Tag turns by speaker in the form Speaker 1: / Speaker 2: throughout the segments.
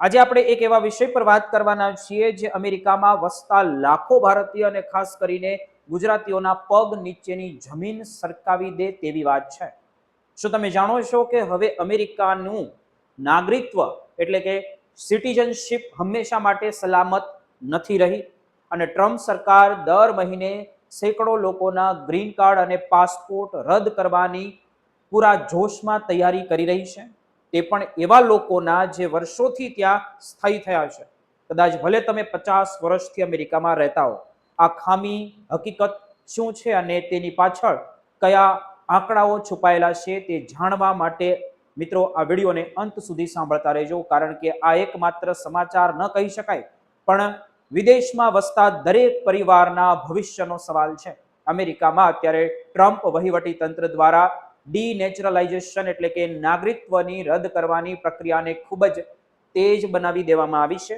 Speaker 1: આજે આપણે એક એવા વિષય પર વાત કરવાના છીએ જે અમેરિકામાં વસતા લાખો ભારતીય અને ખાસ કરીને ગુજરાતીઓના પગ નીચેની જમીન સરકાવી દે તેવી વાત છે. શું તમે જાણો છો કે હવે અમેરિકાનું નાગરિકત્વ એટલે કે સિટીઝનશીપ હંમેશા માટે સલામત નથી રહી? અને ટ્રમ્પ સરકાર દર મહિને સેંકડો લોકોના ગ્રીન કાર્ડ અને પાસપોર્ટ રદ કરવાની પૂરા જોશમાં તૈયારી કરી રહી છે? તે પણ એવા લોકોના જે વર્ષોથી ત્યાં સ્થાયી થયા છે. કદાચ ભલે તમે પચાસ વર્ષથી અમેરિકામાં રહેતા હો, આ ખામી હકીકત શું છે અને તેની પાછળ કયા આંકડાઓ છુપાયેલા છે તે જાણવા માટે મિત્રો આ વિડીયોને અંત સુધી સાંભળતા રહેજો, કારણ કે આ એકમાત્ર સમાચાર ન કહી શકાય, પણ વિદેશમાં વસતા દરેક પરિવારના ભવિષ્યનો સવાલ છે. અમેરિકામાં અત્યારે ટ્રમ્પ વહીવટી તંત્ર દ્વારા ડીનેચરલાઇઝેશન એટલે કે નાગરિકત્વની રદ કરવાની પ્રક્રિયાને ખૂબ જ તેજ બનાવી દેવામાં આવી છે.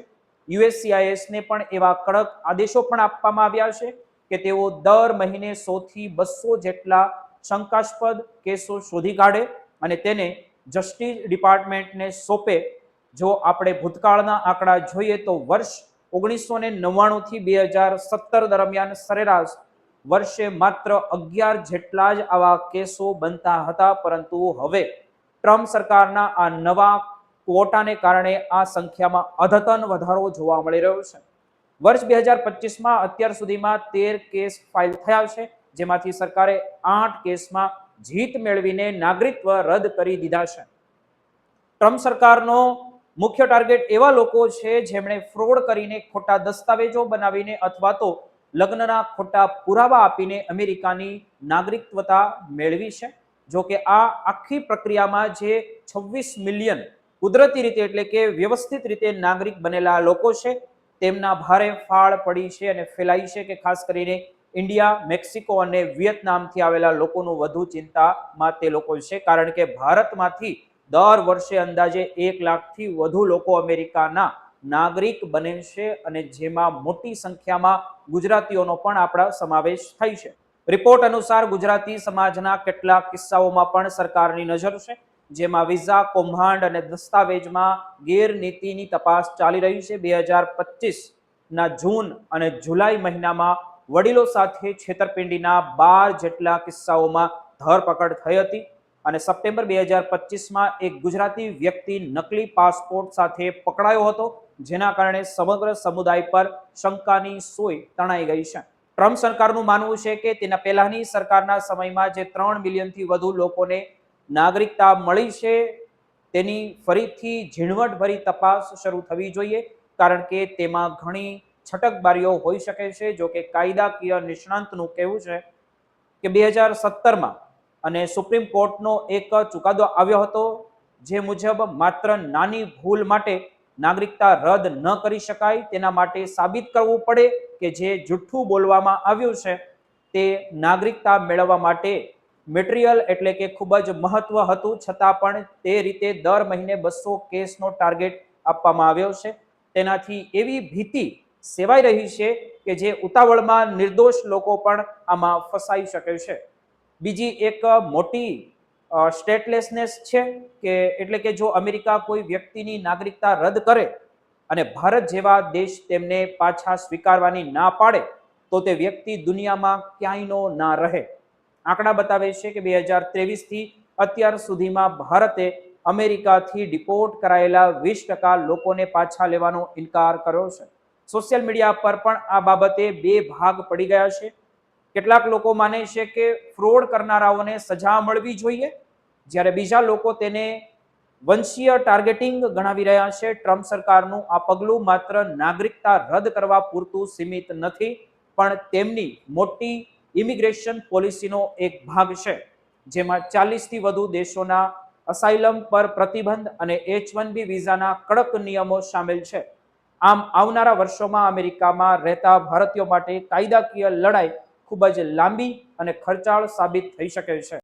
Speaker 1: યુએસસીઆઈએસને પણ એવા કડક આદેશો પણ આપવામાં આવ્યા છે કે તેઓ દર મહિને સોથી બસો જેટલા શંકાસ્પદ કેસો શોધી કાઢે અને તેને જસ્ટિસ ડિપાર્ટમેન્ટને સોંપે. જો આપણે ભૂતકાળના આંકડા જોઈએ તો વર્ષ ઓગણીસો ને નવ્વાણુંથી બે હજાર સત્તર દરમિયાન સરેરાશ વર્ષે માત્ર અગિયાર જેટલા જ આવા કેસો બનતા હતા, પરંતુ હવે ટ્રમ્પ સરકારના આ નવા ક્વોટાને કારણે આ સંખ્યામાં અધતન વધારો જોવા મળી રહ્યો છે. વર્ષ બે હજાર પચીસમાં અત્યાર સુધીમાં તેર કેસ ફાઇલ થયા છે, જેમાંથી સરકારે આઠ કેસમાં જીત મેળવીને નાગરિકત્વ રદ કરી દીધા છે. ટ્રમ્પ સરકારનો મુખ્ય ટાર્ગેટ એવા લોકો છે જેમણે ફ્રોડ કરીને ખોટા દસ્તાવેજો બનાવીને અથવા તો લગ્નના ખોટા પુરાવા આપીને અમેરિકાની નાગરિકત્વતા મેળવી છે. જો કે આ આખી પ્રક્રિયામાં જે છવ્વીસ મિલિયન કુદરતી રીતે એટલે કે વ્યવસ્થિત રીતે નાગરિક બનેલા લોકો છે, તેમના ભારે ફાળ પડી છે અને ફેલાઈ છે કે ખાસ કરીને ઇન્ડિયા, મેક્સિકો અને વિયેતનામથી આવેલા લોકોનું વધુ ચિંતામાં તે લોકો છે. કારણ કે ભારતમાંથી દર વર્ષે અંદાજે એક લાખથી વધુ લોકો અમેરિકાના નાગરિક બને છે અને જેમાં મોટી સંખ્યામાં ગુજરાતીઓનો પણ આપણા સમાવેશ થાય છે. રિપોર્ટ અનુસાર ગુજરાતી સમાજના કેટલાક કિસ્સાઓમાં પણ સરકારની નજર છે, જેમાં વિઝા, કૌભાંડ અને દસ્તાવેજમાં ગેરનીતિની તપાસ ચાલી રહી છે. બે હજાર પચીસના જૂન અને જુલાઈ મહિનામાં વડીલો સાથે છેતરપિંડીના બાર જેટલા કિસ્સાઓમાં ધરપકડ થઈ હતી અને સપ્ટેમ્બર બે હજાર પચીસમાં એક ગુજરાતી વ્યક્તિ નકલી પાસપોર્ટ સાથે પકડાયો હતો. જેના કારણે સમગ્ર સમુદાય પર શંકાની સોય તણાઈ ગઈ છે. ટ્રમ્પ સરકારનું માનવું છે કે તેના પહેલાની સરકારના સમયમાં જે ત્રણ મિલિયનથી વધુ લોકોને નાગરિકતા મળી છે, તેની ફરીથી ઝીણવટભરી તપાસ શરૂ થવી જોઈએ, કારણ કે તેમાં ઘણી છટકબારીઓ હોઈ શકે છે. જો કે કાયદાકીય નિષ્ણાંતનું કહેવું છે કે બે હજાર સત્તરમાં અને સુપ્રીમ કોર્ટનો એક ચુકાદો આવ્યો હતો, જે મુજબ માત્ર નાની ભૂલ માટે નાગરિકતા રદ ન કરી શકાય, તેના માટે સાબિત કરવું પડે કે જે જુઠ્ઠું બોલવામાં આવ્યું છે, તે નાગરિકતા મેળવવા માટે મટીરિયલ એટલે કે ખૂબ જ મહત્વ હતું, છતાં પણ તે રીતે દર મહિને બસો કેસનો ટાર્ગેટ આપવામાં આવ્યો છે. તેનાથી એવી ભીતિ સેવાઈ રહી છે કે જે ઉતાવળમાં નિર્દોષ લોકો પણ આમાં ફસાઈ શકે છે. બીજી એક મોટી સ્ટેટલેસનેસ છે કે એટલે કે જો અમેરિકા કોઈ વ્યક્તિની નાગરિકતા રદ કરે અને ભારત જેવા દેશ તેમને પાછા સ્વીકારવાની ના પાડે, તો તે વ્યક્તિ દુનિયામાં ક્યાંયનો ના રહે. આંકડા બતાવે છે કે બે હજાર ત્રેવીસથી અત્યાર સુધીમાં ભારતે અમેરિકાથી ડિપોર્ટ કરાયેલા વીસ ટકા લોકોને પાછા લેવાનો ઇનકાર કર્યો છે. સોશિયલ મીડિયા પર પણ આ બાબતે બે ભાગ પડી ગયા છે. કેટલાક લોકો માને છે કે ફ્રોડ કરનારાઓને સજા મળવી જોઈએ. જ્યારે બીજા લોકો તેને વંશીય ટાર્ગેટિંગ ગણાવી રહ્યા છે, ટ્રમ્પ સરકારનું આ પગલું માત્ર નાગરિકતા રદ કરવા પૂરતું સીમિત નથી, પણ તેમની મોટી ઇમિગ્રેશન પોલિસીનો એક ભાગ છે, જેમાં ચાલીસથી વધુ દેશોના અસાઇલમ પર પ્રતિબંધ અને એચ વન બી વિઝાના કડક નિયમો સામેલ છે. આમ આવનારા વર્ષોમાં અમેરિકામાં રહેતા ભારતીયો માટે કાયદાકીય લડાઈ ખૂબ જ લાંબી અને ખર્ચાળ સાબિત થઈ શકે છે.